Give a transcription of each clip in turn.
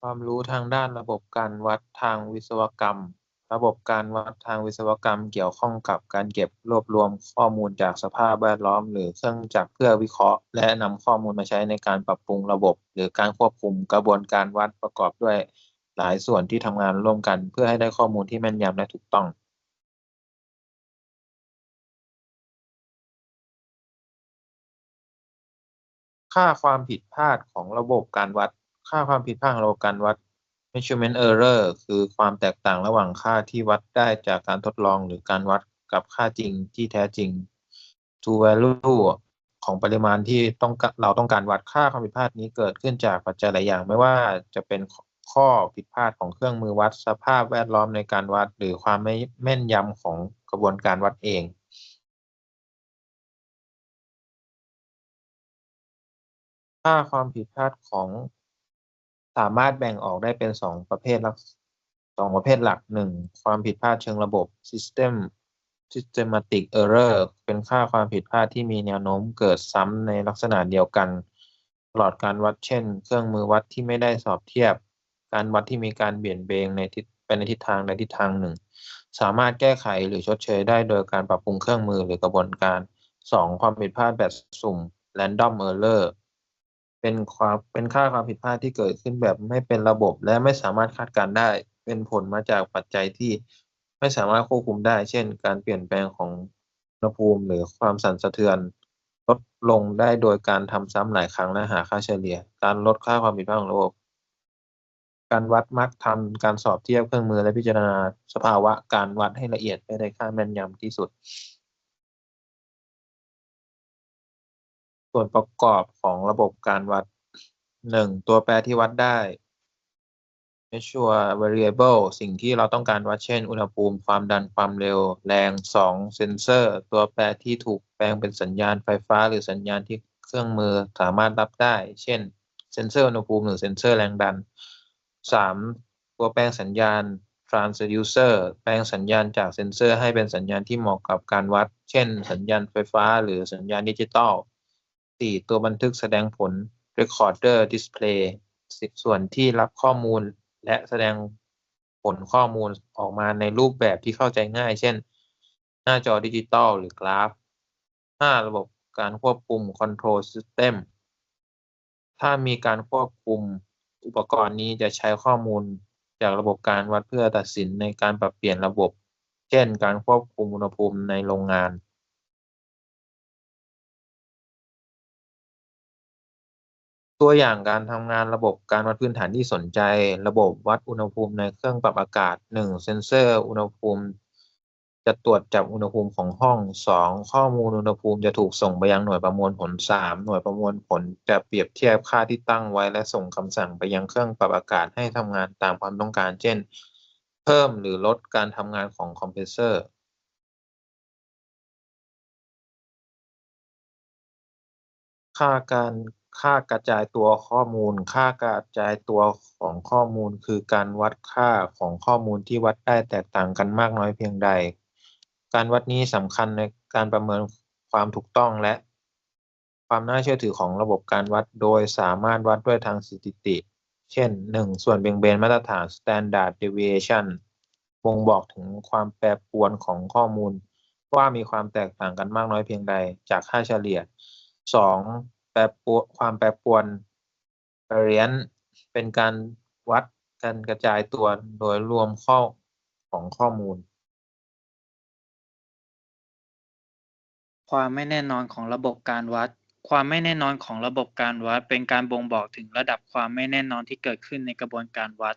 ความรู้ทางด้านระบบการวัดทางวิศวกรรม ระบบการวัดทางวิศวกรรม เกี่ยวข้องกับการเก็บรวบรวมข้อมูลจากสภาพแวดล้อม หรือเครื่องจักรเพื่อวิเคราะห์ และนำข้อมูลมาใช้ในการปรับปรุงระบบ หรือการควบคุมกระบวนการวัดประกอบด้วยหลายส่วนที่ทำงานร่วมกัน เพื่อให้ได้ข้อมูลที่แม่นยำและถูกต้องค่าความผิดพลาดของระบบการวัด ค่าความผิดพลาดของระบบการวัด measurement error คือความแตกต่างระหว่างค่าที่วัดได้จากการทดลองหรือการวัดกับค่าจริงที่แท้จริง true value ของปริมาณที่ต้องเราต้องการวัดค่าความผิดพลาดนี้เกิดขึ้นจากปัจจัยหลายอย่าง ไม่ว่าจะเป็นข้อผิดพลาดของเครื่องมือวัด สภาพแวดล้อมในการวัด หรือความไม่แม่นยำของกระบวนการวัดเองค่าความผิดพลาดของ สามารถแบ่งออกได้เป็นสองประเภทลักสองประเภทหลักหนึ่งความผิดพลาดเชิงระบบ system systematic error เป็นค่าความผิดพลาดที่มีแนวโน้มเกิดซ้ำในลักษณะเดียวกัน ตลอดการวัดเช่น เครื่องมือวัดที่ไม่ได้สอบเทียบ การวัดที่มีการเบี่ยงเบนในทิศไปในทิศทางใดทิศทางหนึ่ง สามารถแก้ไขหรือชดเชยได้โดยการปรับปรุงเครื่องมือหรือกระบวนการสองความผิดพลาดแบบสุ่ม random error เป็นความเป็นค่าความผิดพลาดที่เกิดขึ้นแบบไม่เป็นระบบและไม่สามารถคาดการได้ เป็นผลมาจากปัจจัยที่ไม่สามารถควบคุมได้ เช่น การเปลี่ยนแปลงของอุณหภูมิหรือความสั่นสะเทือนลดลงได้โดยการทำซ้ำหลายครั้งและหาค่าเฉลี่ย การลดค่าความผิดพลาดของระบบ การวัดมักทำการสอบเทียบเครื่องมือและพิจารณาสภาวะ การวัดให้ละเอียดให้ได้ค่าแม่นยำที่สุด ส่วนประกอบของระบบการวัดหนึ่งตัวแปรที่วัดได้ measure variable สิ่งที่เราต้องการวัดเช่น อุณหภูมิ ความดัน ความเร็ว แรงสองเซนเซอร์ ตัวแปรที่ถูกแปลงเป็นสัญญาณไฟฟ้า หรือสัญญาณที่เครื่องมือสามารถรับได้ เช่น เซนเซอร์อุณหภูมิ หรือเซนเซอร์แรงดันสามตัวแปลงสัญญาณ transducer แปลงสัญญาณจากเซนเซอร์ให้เป็นสัญญาณที่เหมาะกับการวัด เช่น สัญญาณไฟฟ้า หรือสัญญาณดิจิตอล สี่ตัวบันทึกแสดงผล recorder display ส่วนที่รับข้อมูลและแสดงผลข้อมูลออกมาในรูปแบบที่เข้าใจง่าย เช่น หน้าจอดิจิตอลหรือกราฟห้าระบบการควบคุม control system ถ้ามีการควบคุมอุปกรณ์นี้จะใช้ข้อมูลจากระบบการวัดเพื่อตัดสินในการปรับเปลี่ยนระบบ เช่น การควบคุมอุณหภูมิในโรงงาน ตัวอย่างการทำงานระบบการวัดพื้นฐานที่สนใจ ระบบวัดอุณหภูมิในเครื่องปรับอากาศ 1. เซนเซอร์ อุณหภูมิ จะตรวจจับอุณหภูมิของห้อง 2. ข้อมูลอุณหภูมิจะถูกส่งไปยังหน่วยประมวลผล 3. หน่วยประมวลผลจะเปรียบเทียบค่าที่ตั้งไว้ และส่งคำสั่งไปยังเครื่องปรับอากาศให้ทำงานตามความต้องการ เช่น เพิ่มหรือลดการทำงานของคอมเพรสเซอร์ค่าการ ค่ากระจายตัวข้อมูล ค่ากระจายตัวของข้อมูล คือการวัดค่าของข้อมูลที่วัดได้แตกต่างกันมากน้อยเพียงใด การวัดนี้สำคัญในการประเมินความถูกต้องและ ความน่าเชื่อถือของระบบการวัด โดยสามารถวัดด้วยทางสถิติ เช่น 1. ส่วนเบี่ยงเบนมาตรฐาน standard deviation บ่งบอกถึงความแปรปรวนของข้อมูล ว่ามีความแตกต่างกันมากน้อยเพียงใดจากค่าเฉลี่ย 2. แปรปรวนความแปรปรวน variance เป็นการวัดการกระจายตัวโดยรวมข้อของข้อมูล ความไม่แน่นอนของระบบการวัด ความไม่แน่นอนของระบบการวัด เป็นการบ่งบอกถึงระดับความไม่แน่นอนที่เกิดขึ้นในกระบวนการวัด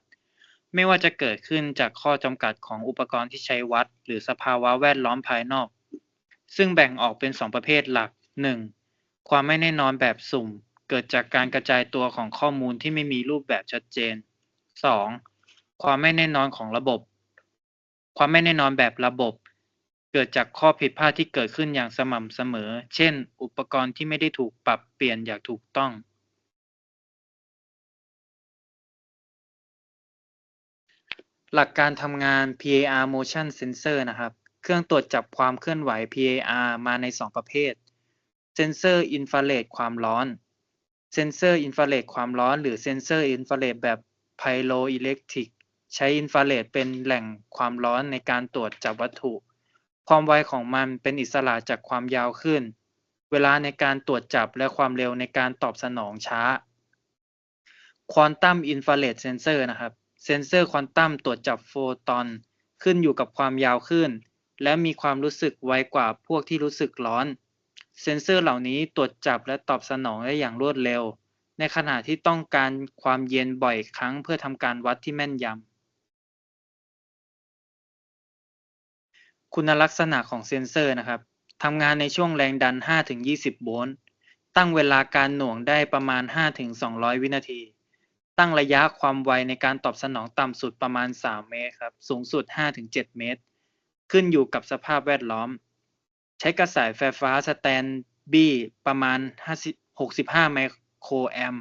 ไม่ว่าจะเกิดขึ้นจากข้อจำกัดของอุปกรณ์ที่ใช้วัด หรือสภาวะแวดล้อมภายนอก ซึ่งแบ่งออกเป็นสองประเภทหลัก 1. ความไม่แน่นอนแบบสุ่มเกิดจากการกระจายตัวของข้อมูลที่ไม่มีรูปแบบชัดเจน 2. ความไม่แน่นอนของระบบ ความไม่แน่นอนแบบระบบ เกิดจากข้อผิดพลาดที่เกิดขึ้นอย่างสม่ำเสมอ เช่น อุปกรณ์ที่ไม่ได้ถูกปรับเปลี่ยนอย่างถูกต้อง หลักการทำงาน PAR motion sensor นะครับ เครื่องตรวจจับความเคลื่อนไหว PAR มาใน 2 ประเภท เซนเซอร์อินฟราเรดความร้อน เซนเซอร์อินฟราเรดความร้อน หรือเซนเซอร์อินฟราเรดแบบไพโรอิเล็กทริกใช้อินฟราเรดเป็นแหล่งความร้อนในการตรวจจับวัตถุ ความไวของมันเป็นอิสระจากความยาวขึ้น เวลาในการตรวจจับและความเร็วในการตอบสนองช้า ควอนตัมอินฟราเรดเซนเซอร์นะครับ เซนเซอร์ควอนตัมตรวจจับโฟตอนขึ้นอยู่กับความยาวขึ้น และมีความรู้สึกไวกว่าพวกที่รู้สึกร้อน เซนเซอร์เหล่านี้ตรวจจับและตอบสนองได้อย่างรวดเร็ว ในขณะที่ต้องการความเย็นบ่อยครั้งเพื่อทำการวัดที่แม่นยำ คุณลักษณะของเซนเซอร์นะครับทำงานในช่วงแรงดัน 5-20 โวลต์ ตั้งเวลาการหน่วงได้ประมาณ 5-200 วินาที ตั้งระยะความไวในการตอบสนองต่ำสุดประมาณ 3 เมตรครับ สูงสุด 5-7 เมตร ขึ้นอยู่กับสภาพแวดล้อม ใช้กระแสไฟฟ้าสแตนบี้ประมาณ 65 ไมโครแอม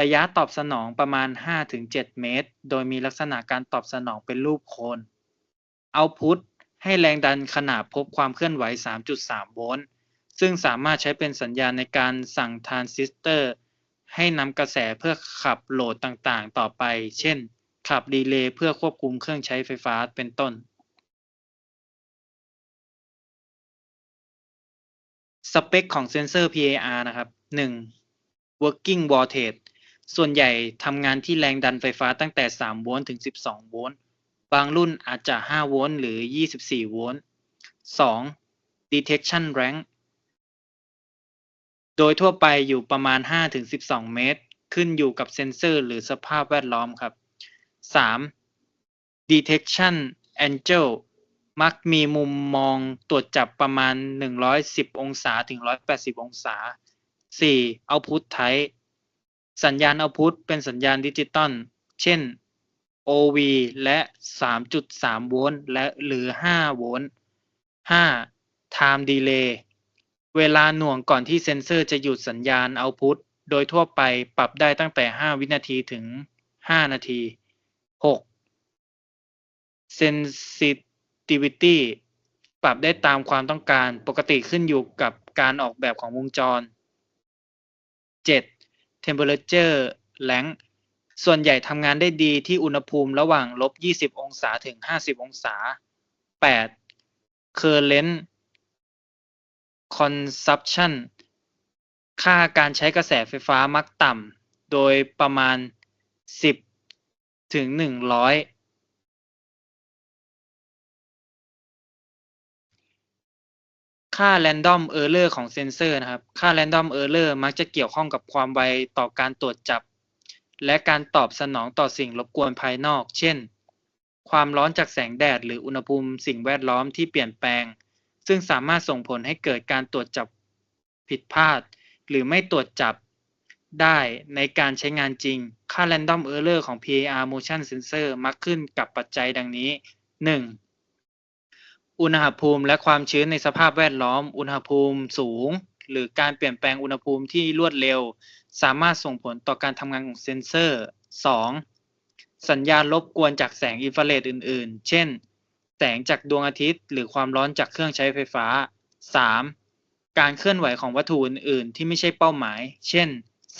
ระยะตอบสนองประมาณ 5-7 เมตร โดยมีลักษณะการตอบสนองเป็นรูปโคนเอาพุตให้แรงดันขนาดพบความเคลื่อนไหว 3.3 โวลต์ ซึ่งสามารถใช้เป็นสัญญาณในการสั่งทรานซิสเตอร์ ให้นำกระแสเพื่อขับโหลดต่างๆ ต่อไป เช่น ขับรีเลย์เพื่อควบคุมเครื่องใช้ไฟฟ้าเป็นต้น สเปคของเซนเซอร์ PAR นะครับ 1. working voltage ส่วนใหญ่ทำงานที่แรงดันไฟฟ้าตั้งแต่ 3 โวลต์ถึง 12 โวลต์ บางรุ่นอาจจะ 5 โวลต์หรือ 24 โวลต์ 2. detection range โดยทั่วไปอยู่ประมาณ 5-12 เมตร ขึ้นอยู่กับเซนเซอร์หรือสภาพแวดล้อมครับ 3. detection angle มักมีมุมมองตรวจจับประมาณ 110 องศาถึง 180 องศา 4. output type สัญญาณ output เป็นสัญญาณดิจิตอล เช่น OV และ 3.3 โวลต์ และหรือ 5 โวลต์ 5. time delay เวลาหน่วงก่อนที่เซนเซอร์จะหยุดสัญญาณ output โดยทั่วไปปรับได้ตั้งแต่ 5 วินาทีถึง 5 นาที 6. sensitivity ปรับได้ตามความต้องการ ปกติขึ้นอยู่กับการออกแบบของวงจร 7. temperature range ส่วนใหญ่ทำงานได้ดีที่อุณหภูมิระหว่างลบ 20 องศาถึง 50 องศา 8. current consumption ค่าการใช้กระแสไฟฟ้ามักต่ำ โดยประมาณ 10 ถึง 100 ค่า random error ของเซนเซอร์นะครับ ค่า random error มักจะเกี่ยวข้องกับความไวต่อการตรวจจับ และการตอบสนองต่อสิ่งรบกวนภายนอก เช่น ความร้อนจากแสงแดด หรืออุณหภูมิสิ่งแวดล้อมที่เปลี่ยนแปลง ซึ่งสามารถส่งผลให้เกิดการตรวจจับผิดพลาด หรือไม่ตรวจจับได้ในการใช้งานจริง ค่า random error ของ PIR motion sensor มักขึ้นกับปัจจัยดังนี้ 1. อุณหภูมิและความชื้นในสภาพแวดล้อม อุณหภูมิสูง หรือการเปลี่ยนแปลงอุณหภูมิที่รวดเร็ว สามารถส่งผลต่อการทำงานของเซนเซอร์ 2. สัญญาณรบกวนจากแสงอินฟราเรดอื่น ๆ เช่น แสงจากดวงอาทิตย์ หรือความร้อนจากเครื่องใช้ไฟฟ้า 3. การเคลื่อนไหวของวัตถุอื่น ๆ ที่ไม่ใช่เป้าหมาย เช่น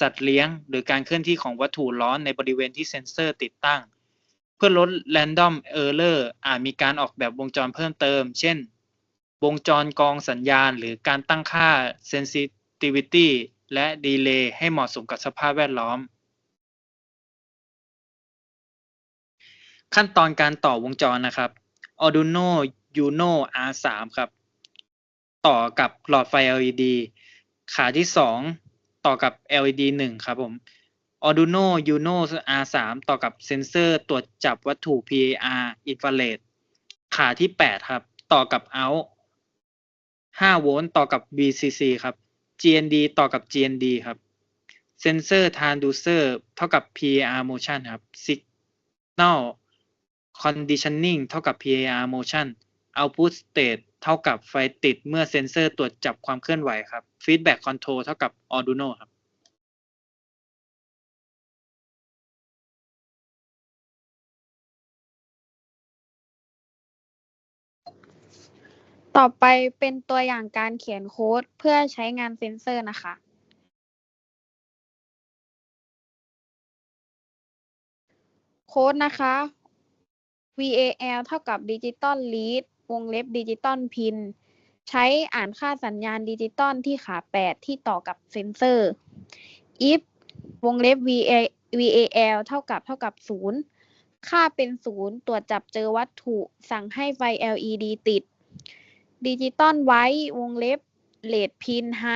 สัตว์เลี้ยง หรือการเคลื่อนที่ของวัตถุร้อนในบริเวณที่เซ็นเซอร์ติดตั้ง เพื่อลด random error อาจมีการออกแบบวงจรเพิ่มเติม เช่น วงจรกองสัญญาณ หรือการตั้งค่า sensitivity และ delay ให้เหมาะสมกับสภาพแวดล้อม ขั้นตอนการต่อวงจรนะครับ Arduino Uno R3 ครับ ต่อกับหลอดไฟ LED ขาที่ 2 ต่อกับ LED 1 ครับผม Arduino Uno R3 ต่อกับเซนเซอร์ตรวจจับวัตถุ PIR infrared ขาที่ 8 ครับ ต่อกับ out 5 โวลต์ต่อกับ VCC ครับ GND ต่อกับ GND ครับเซนเซอร์ transducer เท่ากับ PIR motion ครับ signal conditioning เท่ากับ PIR motion output state เท่ากับไฟติดเมื่อเซนเซอร์ตรวจจับความเคลื่อนไหวครับ feedback control เท่ากับ Arduino ครับ ต่อไปเป็นตัวอย่างการเขียนโค้ดเพื่อใช้งานเซนเซอร์นะคะ โค้ดนะคะ VAL เท่ากับ Digital Read วงเล็บ Digital Pin ใช้อ่านค่าสัญญาณดิจิตอลที่ขา 8 ที่ต่อกับเซนเซอร์ if วงเล็บ VAL เท่ากับเท่ากับ 0 ค่าเป็น 0 ตรวจจับเจอวัตถุ สั่งให้ไฟ LED ติด ดิจิตอลไว้วงเล็บเลดพินไฮ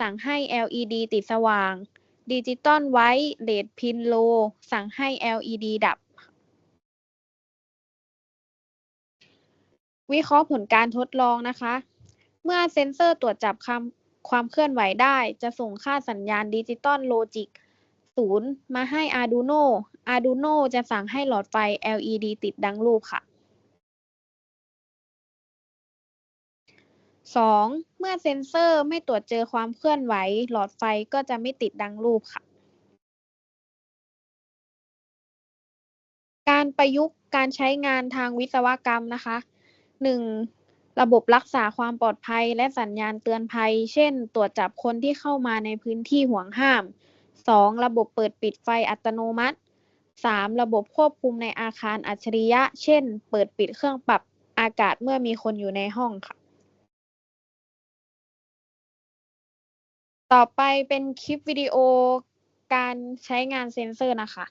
สั่งให้ LED ติดสว่าง ดิจิตอลไว้เลดพินโลสั่งให้ LED ดับ วิเคราะห์ผลการทดลองนะคะ เมื่อเซ็นเซอร์ตรวจจับความความเคลื่อนไหวได้ จะส่งค่าสัญญาณดิจิตอลโลจิก0มาให้ Arduino Arduino จะสั่งให้หลอดไฟ LED ติดดังรูปค่ะ 2. เมื่อเซ็นเซอร์ไม่ตรวจเจอความเคลื่อนไหว หลอดไฟก็จะไม่ติดดังรูปค่ะ การประยุกต์การใช้งานทางวิศวกรรมนะคะ 1. ระบบรักษาความปลอดภัยและสัญญาณเตือนภัย เช่น ตรวจจับคนที่เข้ามาในพื้นที่ห่วงห้าม 2. ระบบเปิดปิดไฟอัตโนมัติ 3. ระบบควบคุมในอาคารอัจฉริยะ เช่น เปิดปิดเครื่องปรับอากาศเมื่อมีคนอยู่ในห้องค่ะ ต่อไปเป็นคลิปวิดีโอการใช้งานเซ็นเซอร์นะคะ